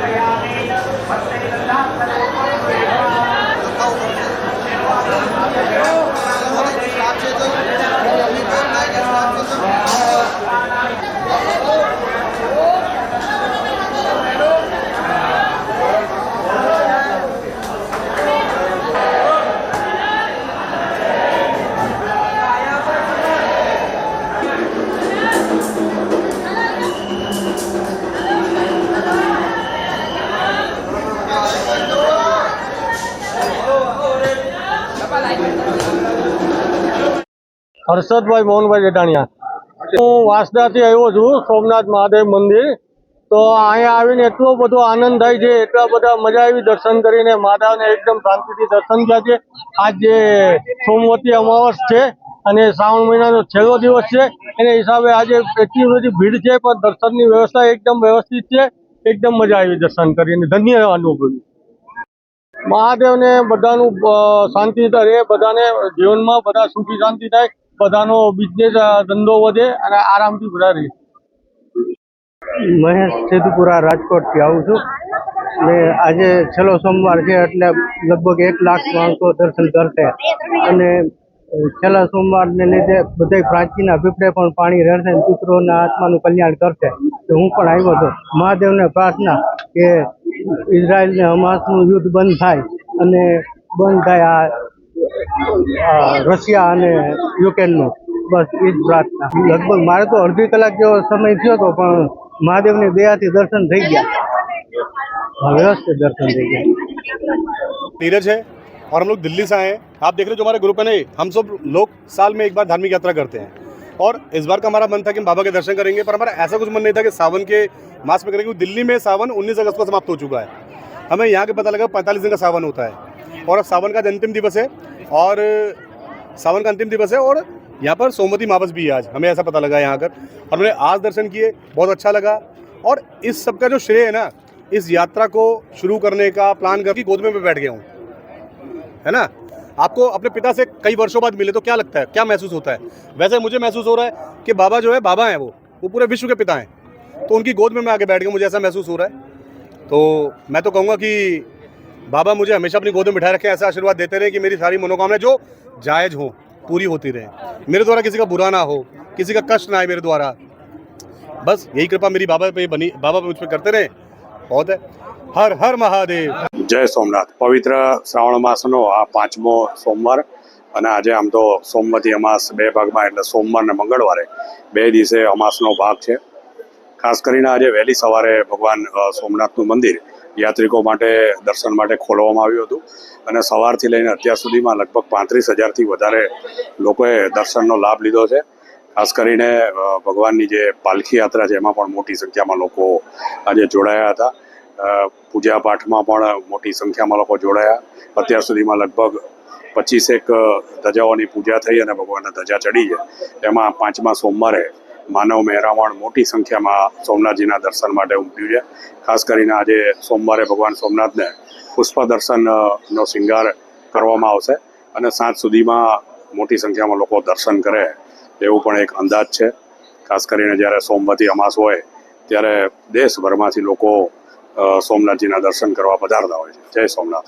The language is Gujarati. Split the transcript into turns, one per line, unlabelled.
大家。
હર્ષદભાઈ મોહનભાઈ જેટાણીયા હું વાસદાથી આવ્યો છું, સોમનાથ મહાદેવ મંદિર. તો અહીંયા આવીને એટલો બધો આનંદ થાય છે, એટલા બધા મજા આવી દર્શન કરીને માતાને એકદમ શાંતિથી દર્શન થયા છે. આજ સોમવતી અમાવસ છે અને શ્રાવણ મહિનાનો છેલ્લો દિવસ છે, એને હિસાબે આજે એટલી બધી ભીડ છે, પણ દર્શનની વ્યવસ્થા એકદમ વ્યવસ્થિત છે. એકદમ મજા આવી દર્શન કરીને. ધન્ય અનુભવ્યું મહાદેવને બધાનું શાંતિ રહે બધાને જીવનમાં બધા સુખી શાંતિ થાય. બધાનો બિઝનેસ ધંધો વધે અને આરામથી બધા રહે.
મહેશ સિદ્ધપુરા રાજકોટથી આવું છું. ને આજે છેલ્લો સોમવાર છે એટલે લગભગ એક લાખ માણસો દર્શન કરશે. અને છેલ્લા સોમવારને લીધે બધા પ્રાચીના પીપળે પણ પાણી રહેશે અને પિતૃઓના આત્માનું કલ્યાણ કરશે. તો હું પણ આવ્યો હતો મહાદેવને પ્રાર્થના કે ઇઝરાયલને હમાસનું યુદ્ધ બંધ થાય અને બંધ થાય આ રશિયા અને યુક્રેનનું બસ એ જ પ્રાર્થના લગભગ મારે તો અડધી કલાક જેવો સમય થયો હતો પણ મહાદેવની દયાથી દર્શન થઈ ગયા હા, વ્યવસ્થિત દર્શન થઈ ગયા
नीरज है और हम लोग दिल्ली से आए हैं आप देख रहे हो जो हमारा ग्रुप है नहीं हम सब लोग साल में एक बार धार्मिक यात्रा करते हैं और इस बार का हमारा मन था कि हम बाबा के दर्शन करेंगे पर हमारा ऐसा कुछ मन नहीं था कि सावन के मास में करेंगे क्योंकि दिल्ली में सावन 19 अगस्त को समाप्त हो चुका है हमें यहाँ के पता लगा पैंतालीस दिन का सावन होता है और अब सावन का आज अंतिम दिवस है और सावन का अंतिम दिवस है और यहाँ पर सोमवती मावस भी है आज। हमें ऐसा पता लगा यहाँ कर और हमने आज दर्शन किए, बहुत अच्छा लगा। और इस सब का जो श्रेय है ना, इस यात्रा को शुरू करने का, प्लान करके गोद में मैं बैठ गया हूँ। है ना? आपको अपने पिता से कई वर्षों बाद मिले तो क्या लगता है, क्या महसूस होता है? वैसे मुझे महसूस हो रहा है कि बाबा जो है, बाबा हैं वो। वो पूरे विश्व के पिता हैं। तो उनकी गोद में मैं आगे बैठ गया मुझे ऐसा महसूस हो रहा है। तो मैं तो कहूँगा कि बाबा मुझे हमेशा अपनी गोद में बिठाए रखें ऐसा आशीर्वाद देते रहे कि मेरी सारी मनोकामनाएं जो जायज हो पूरी होती रहे मेरे द्वारा किसी का बुरा ना हो किसी का कष्ट ना आए मेरे द्वारा बस यही कृपा मेरी बाबा पे बनी बाबा मुझ पर करते रहे बहुत है हर हर महादेव
જય સોમનાથ પવિત્ર શ્રાવણ માસનો આ પાંચમો સોમવાર અને આજે આમ તો સોમવતી અમાસ બે ભાગમાં એટલે સોમવાર ને મંગળવારે બે દિવસે અમાસનો ભાગ છે ખાસ કરીને આજે વહેલી સવારે ભગવાન અ, સોમનાથનું મંદિર યાત્રિકો માટે દર્શન માટે ખોલવામાં આવ્યું હતું. અને સવારથી લઈને અત્યાર સુધીમાં લગભગ પાંત્રીસ હજારથી વધારે લોકોએ દર્શનનો લાભ લીધો છે. ખાસ કરીને ભગવાનની જે પાલખી યાત્રા છે, એમાં પણ મોટી સંખ્યામાં લોકો આજે જોડાયા હતા. પૂજા પાઠમાં પણ મોટી સંખ્યામાં લોકો જોડાયા. અત્યાર સુધીમાં લગભગ પચીસેક ધજાઓની પૂજા થઈ અને ભગવાનના ધજા ચડી છે. એમાં પાંચમા સોમવારે માનવ મહેરામણ મોટી સંખ્યામાં સોમનાથજીના દર્શન માટે ઉમટ્યું છે. ખાસ કરીને આજે સોમવારે ભગવાન સોમનાથને પુષ્પ દર્શનનો શિંગાર કરવામાં આવશે અને સાંજ સુધીમાં મોટી સંખ્યામાં લોકો દર્શન કરે એવું પણ એક અંદાજ છે. ખાસ કરીને જ્યારે સોમવતી અમાસ હોય ત્યારે દેશભરમાંથી લોકો સોમનાથજીના દર્શન કરવા પધારતા હોય છે. જય સોમનાથ.